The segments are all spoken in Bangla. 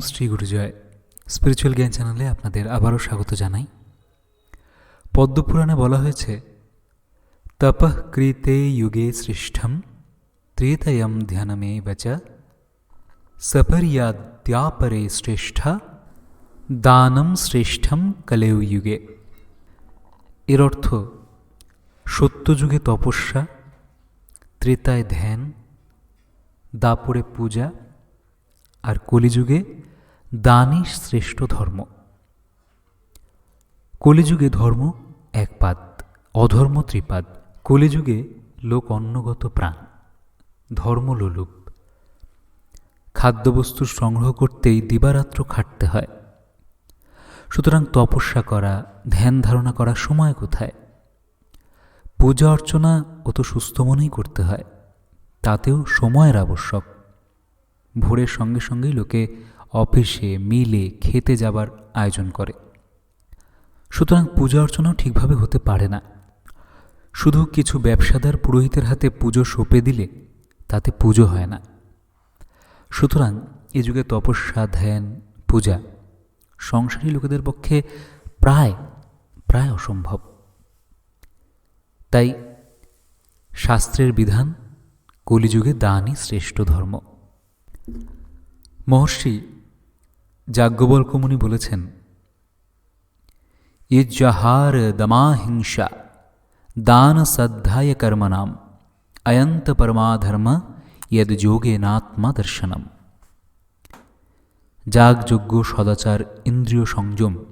শ্রী গুরুজয়। স্পিরিচুয়াল জ্ঞান চ্যানেলে আপনাদের আবারও স্বাগত জানাই। পদ্মপুরাণে বলা হয়েছে, তপঃ কৃতে যুগে সৃষ্টম ত্রেতয়ম ধ্যানমে বচ, সপর্যাদ্যাপরে শ্রেষ্ঠ, দানম শ্রেষ্ঠম কলেও যুগে। এর অর্থ, সত্যযুগে তপস্যা, ত্রেতায় ধ্যান, দাপরে পূজা আর কলিযুগে দানই শ্রেষ্ঠ ধর্ম। কলিযুগে ধর্ম এক পাদ অধর্ম ত্রিপাদ। কলিযুগে লোক অন্নগত প্রাণ ধর্মলোলুপ খাদ্যবস্তু সংগ্রহ করতেই দিবারাত্র খাটতে হয়। সুতরাং তপস্যা করা, ধ্যান ধারণা করা সময় কোথায়? পূজা অর্চনা অত সুস্থ মনেই করতে হয়, তাতেও সময়ের আবশ্যক। ভোরের সঙ্গে সঙ্গেই লোকে অফিসে মিলে খেতে যাবার আয়োজন করে। সুতরাং পূজা অর্চনাও ঠিকভাবে হতে পারে না। শুধু কিছু ব্যবসাদার পুরোহিতের হাতে পুজো সঁপে দিলে তাতে পুজো হয় না। সুতরাং এ যুগে তপস্যা, ধ্যান, পূজা সংসারী লোকেদের পক্ষে প্রায় প্রায় অসম্ভব। তাই শাস্ত্রের বিধান, কলিযুগে দানই শ্রেষ্ঠ ধর্ম। মহর্ষি যাজ্ঞবল্কমুনি বলেছেন, ইজ্জাহার দমাহিংসা দান সদ্ধায় কর্মনাম অয়ন্ত পরমাধর্ম ইয়দ যোগেনাত্মা দর্শনম। যাগযজ্ঞ, সদাচার, ইন্দ্রিয় সংযম,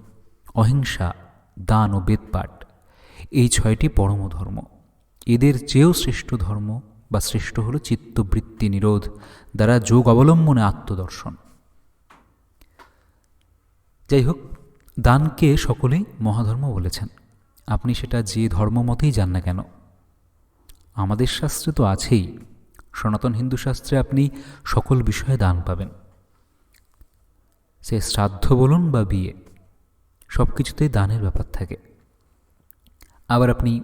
অহিংসা, দান ও বেদপাঠ, এই ছয়টি পরম ধর্ম এদের চেয়েও শ্রেষ্ঠ ধর্ম বা শ্রেষ্ঠ হল চিত্তবৃত্তি নিরোধ দ্বারা যোগ অবলম্বনে আত্মদর্শন। যাই হোক, দানকে সকলেই মহাধর্ম বলেছেন। আপনি সেটা যে ধর্ম মতেই যান না কেন? আমাদের শাস্ত্রে তো আছেই। সনাতন হিন্দু শাস্ত্রে আপনি সকল বিষয়ে দান পাবেন। সে শ্রাদ্ধ বলুন বা বিয়ে সব কিছুতেই দানের ব্যাপার থাকে। আবার আপনি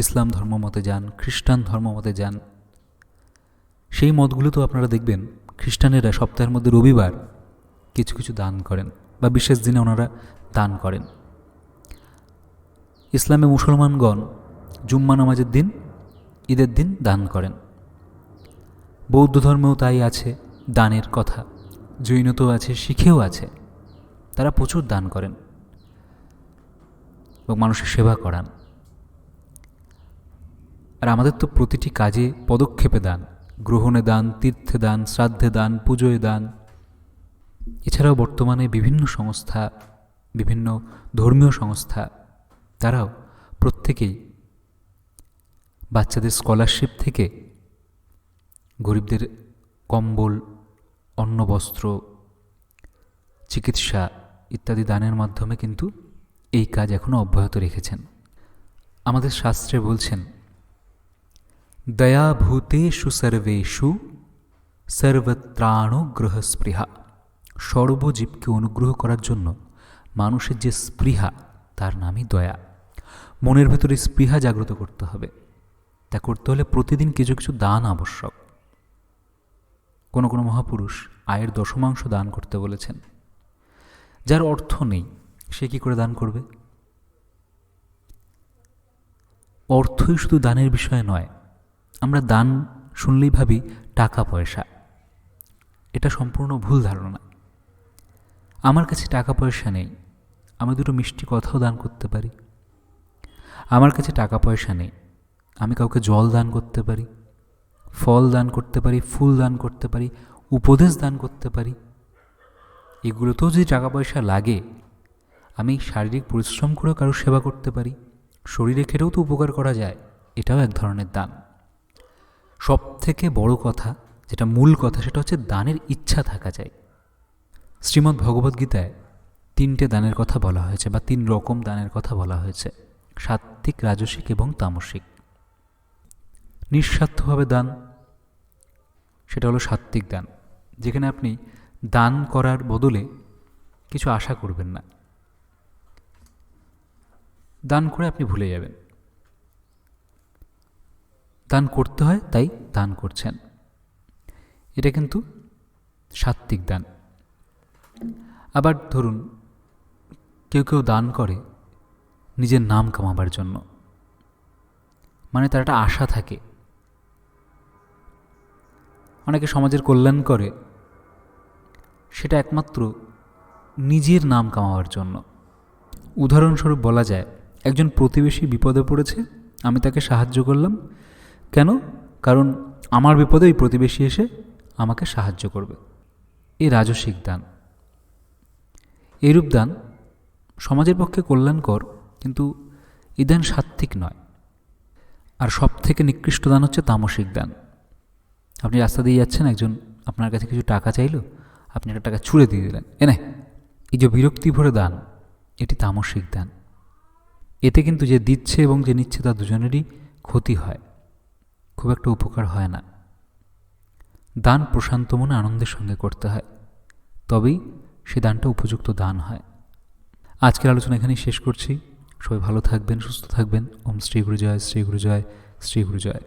ইসলাম ধর্ম মতে যান, খ্রিস্টান ধর্ম মতে যান, সেই মতগুলো তো আপনারা দেখবেন। খ্রিস্টানেরা সপ্তাহের মধ্যে রবিবার কিছু কিছু দান করেন বা বিশেষ দিনে ওনারা দান করেন। ইসলামে মুসলমানগণ জুম্মা নামাজের দিন, ঈদের দিন দান করেন। বৌদ্ধ ধর্মেও তাই আছে, দানের কথা। জৈনতেও আছে, শিখেও আছে। তারা প্রচুর দান করেন এবং মানুষের সেবা করান। আর আমাদের তো প্রতিটি কাজে পদক্ষেপে দান, গ্রহণে দান, তীর্থে দান, শ্রাদ্ধে দান, পুজোয় দান। এছাড়াও বর্তমানে বিভিন্ন সংস্থা, বিভিন্ন ধর্মীয় সংস্থা, তারাও প্রত্যেকেই বাচ্চাদের স্কলারশিপ থেকে গরিবদের কম্বল অন্ন বস্ত্র চিকিৎসা ইত্যাদি দানের মাধ্যমে কিন্তু এই কাজ এখনও অব্যাহত রেখেছেন। আমাদের শাস্ত্রে বলছেন দয়াভূতেষু সর্বেষু সর্বত্রাণুগ্রহ স্পৃহা সর্বজীবকে অনুগ্রহ করার জন্য মানুষের যে স্পৃহা, তার নামই দয়া। মনের ভেতরে স্পৃহা জাগ্রত করতে হবে। তা করতে হলে প্রতিদিন কিছু কিছু দান আবশ্যক। কোনো কোনো মহাপুরুষ আয়ের দশমাংশ দান করতে বলেছেন। যার অর্থ নেই, সে কি করে দান করবে? অর্থই শুধু দানের বিষয় নয় আমরা দান শুনলেই ভাবি টাকা, পয়সা। এটা সম্পূর্ণ ভুল ধারণা। আমার কাছে টাকা, পয়সা নেই। আমি দুটো মিষ্টি কথাও দান করতে পারি। আমার কাছে টাকা, পয়সা নেই। আমি কাউকে জল দান করতে পারি, ফল দান করতে পারি, ফুল দান করতে পারি, উপদেশ দান করতে পারি। এগুলোতেও যদি টাকা, পয়সা লাগে, আমি শারীরিক পরিশ্রম করেও কারোর সেবা করতে পারি। শরীরে খেটেও তো উপকার করা যায়। এটাও এক ধরনের দান। সব থেকে বড় কথা, যেটা মূল কথা, সেটা হচ্ছে দানের ইচ্ছা থাকা যায় শ্রীমদ্ ভগবদ্গীতায় তিনটে দানের কথা বলা হয়েছে বা তিন রকম দানের কথা বলা হয়েছে, সাত্ত্বিক, রাজসিক এবং তামসিক। নিঃস্বার্থভাবে দান, সেটা হলো সাত্ত্বিক দান। যেখানে আপনি দান করার বদলে কিছু আশা করবেন না। দান করে আপনি ভুলে যাবেন। দান করতে হয়, তাই দান করছেন। এটা কিন্তু সাত্ত্বিক দান। আবার ধরুন, কেউ কেউ দান করে নিজের নাম কামাবার জন্য। মানে তার একটা আশা থাকে। অনেকে সমাজের কল্যাণ করে, সেটা একমাত্র নিজের নাম কামাবার জন্য। উদাহরণস্বরূপ বলা যায়, একজন প্রতিবেশী বিপদে পড়েছে, আমি তাকে সাহায্য করলাম কেন? কারণ আমার বিপদে ওই প্রতিবেশী এসে আমাকে সাহায্য করবে। এ রাজসিক দান। এরূপ দান সমাজের পক্ষে কল্যাণকর, কিন্তু এই দান সাত্ত্বিক নয়। আর সব থেকে নিকৃষ্ট দান হচ্ছে তামসিক দান। আপনি রাস্তা দিয়ে যাচ্ছেন, একজন আপনার কাছে কিছু টাকা চাইলো, আপনি একটা টাকা ছুঁড়ে দিয়ে দিলেন। এ এনে এই যে বিরক্তি ভরে দান, এটি তামসিক দান। এতে কিন্তু যে দিচ্ছে এবং যে নিচ্ছে তা দুজনেরই ক্ষতি হয়। খুব একটা উপকার হয় না। দান প্রশান্ত মনে আনন্দের সঙ্গে করতে হয়, তবেই সে দানটা উপযুক্ত দান হয়। আজকের আলোচনা এখানেই শেষ করছি। সবাই ভালো থাকবেন, সুস্থ থাকবেন। ওম শ্রী গুরু জয় শ্রী গুরু জয় শ্রী গুরু জয়